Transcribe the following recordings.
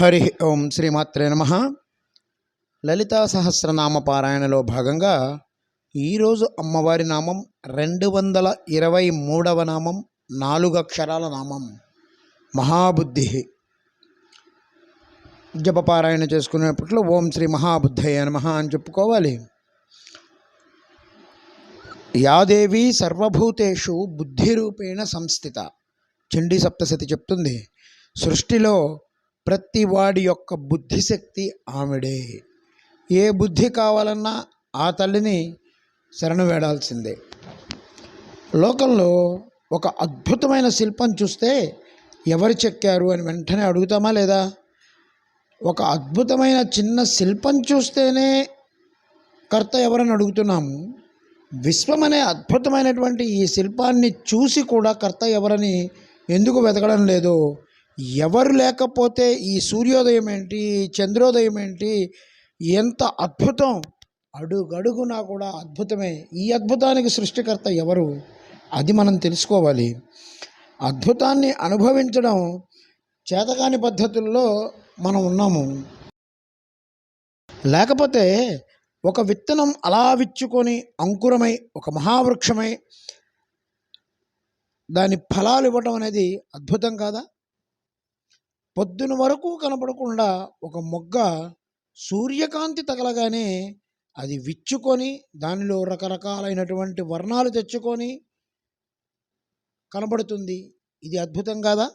హరి ఓం శ్రీమాత్రే నమ. లలితా సహస్రనామ పారాయణలో భాగంగా ఈరోజు అమ్మవారి నామం రెండు వందల ఇరవై మూడవ నామం నాలుగు అక్షరాల నామం. మహాబుద్ధి. జపపారాయణ చేసుకునేప్పట్లో ఓం శ్రీ మహాబుద్ధయ్య నమ అని చెప్పుకోవాలి. యాదేవి సర్వభూతేషు బుద్ధిరూపేణ సంస్థిత. చండీ సప్తశతి చెప్తుంది సృష్టిలో ప్రతి వాడి యొక్క బుద్ధిశక్తి ఆమెడే. ఏ బుద్ధి కావాలన్నా ఆ తల్లిని శరణు వేడాల్సిందే. లోకంలో ఒక అద్భుతమైన శిల్పం చూస్తే ఎవరు చెక్కారు అని వెంటనే అడుగుతామా లేదా? ఒక అద్భుతమైన చిన్న శిల్పం చూస్తేనే కర్త ఎవరని అడుగుతున్నాము విశ్వం అనే అద్భుతమైనటువంటి ఈ శిల్పాన్ని చూసి కూడా కర్త ఎవరని ఎందుకు వెతకడం లేదో? ఎవరు లేకపోతే ఈ సూర్యోదయం ఏంటి చంద్రోదయం ఏంటి ఎంత అద్భుతం. అడుగడుగునా కూడా అద్భుతమే. ఈ అద్భుతానికి సృష్టికర్త ఎవరు? అది మనం తెలుసుకోవాలి. అద్భుతాన్ని అనుభవించడం చేతకాని పద్ధతుల్లో మనం ఉన్నాము. లేకపోతే ఒక విత్తనం అలా విచ్చుకొని అంకురమై ఒక మహావృక్షమై దాని ఫలాలు ఇవ్వటం అనేది అద్భుతం కాదా? పొద్దున వరకు కనపడకుండా ఒక మొగ్గ సూర్యకాంతి తగలగానే అది విచ్చుకొని దానిలో రకరకాలైనటువంటి వర్ణాలు తెచ్చుకొని కనబడుతుంది ఇది అద్భుతం కాదా?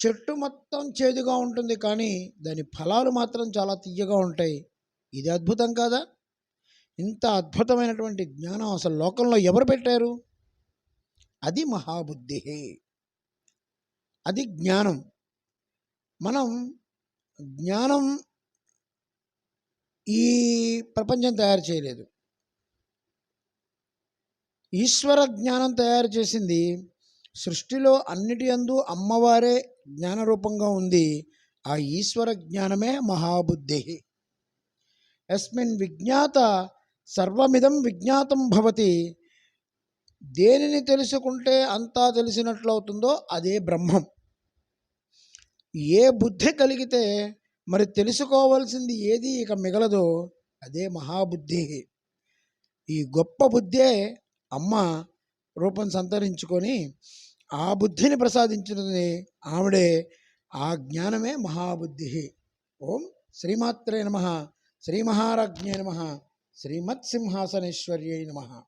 చెట్టు మొత్తం చేదుగా ఉంటుంది కానీ దాని ఫలాలు మాత్రం చాలా తీయగా ఉంటాయి. ఇది అద్భుతం కాదా? ఇంత అద్భుతమైనటువంటి జ్ఞానం అసలు లోకంలో ఎవరు పెట్టారు? అది మహాబుద్ధి. అది జ్ఞానం. మనం జ్ఞానం ఈ ప్రపంచం తయారు చేయలేదు. ఈశ్వర జ్ఞానం తయారు చేసింది సృష్టిలో అన్నిటి అందు అమ్మవారే జ్ఞానరూపంగా ఉంది. ఆ ఈశ్వర జ్ఞానమే మహాబుద్ధి. యస్మిన్ విజ్ఞాత సర్వమిదం విజ్ఞాతం భవతి. దేనిని తెలుసుకుంటే అంతా తెలిసినట్లు అవుతుందో అదే బ్రహ్మం. ఏ బుద్ధి కలిగితే మరి తెలుసుకోవాల్సింది ఏది ఇక మిగలదో అదే మహాబుద్ధి. ఈ గొప్ప బుద్ధే అమ్మ రూపం సంతరించుకొని ఆ బుద్ధిని ప్రసాదించినది ఆవిడే ఆ జ్ఞానమే మహాబుద్ధి. ఓం శ్రీమాత్రే నమ. శ్రీమహారాజ్ఞే నమ. శ్రీమత్సింహాసనేశ్వర్యై నమ.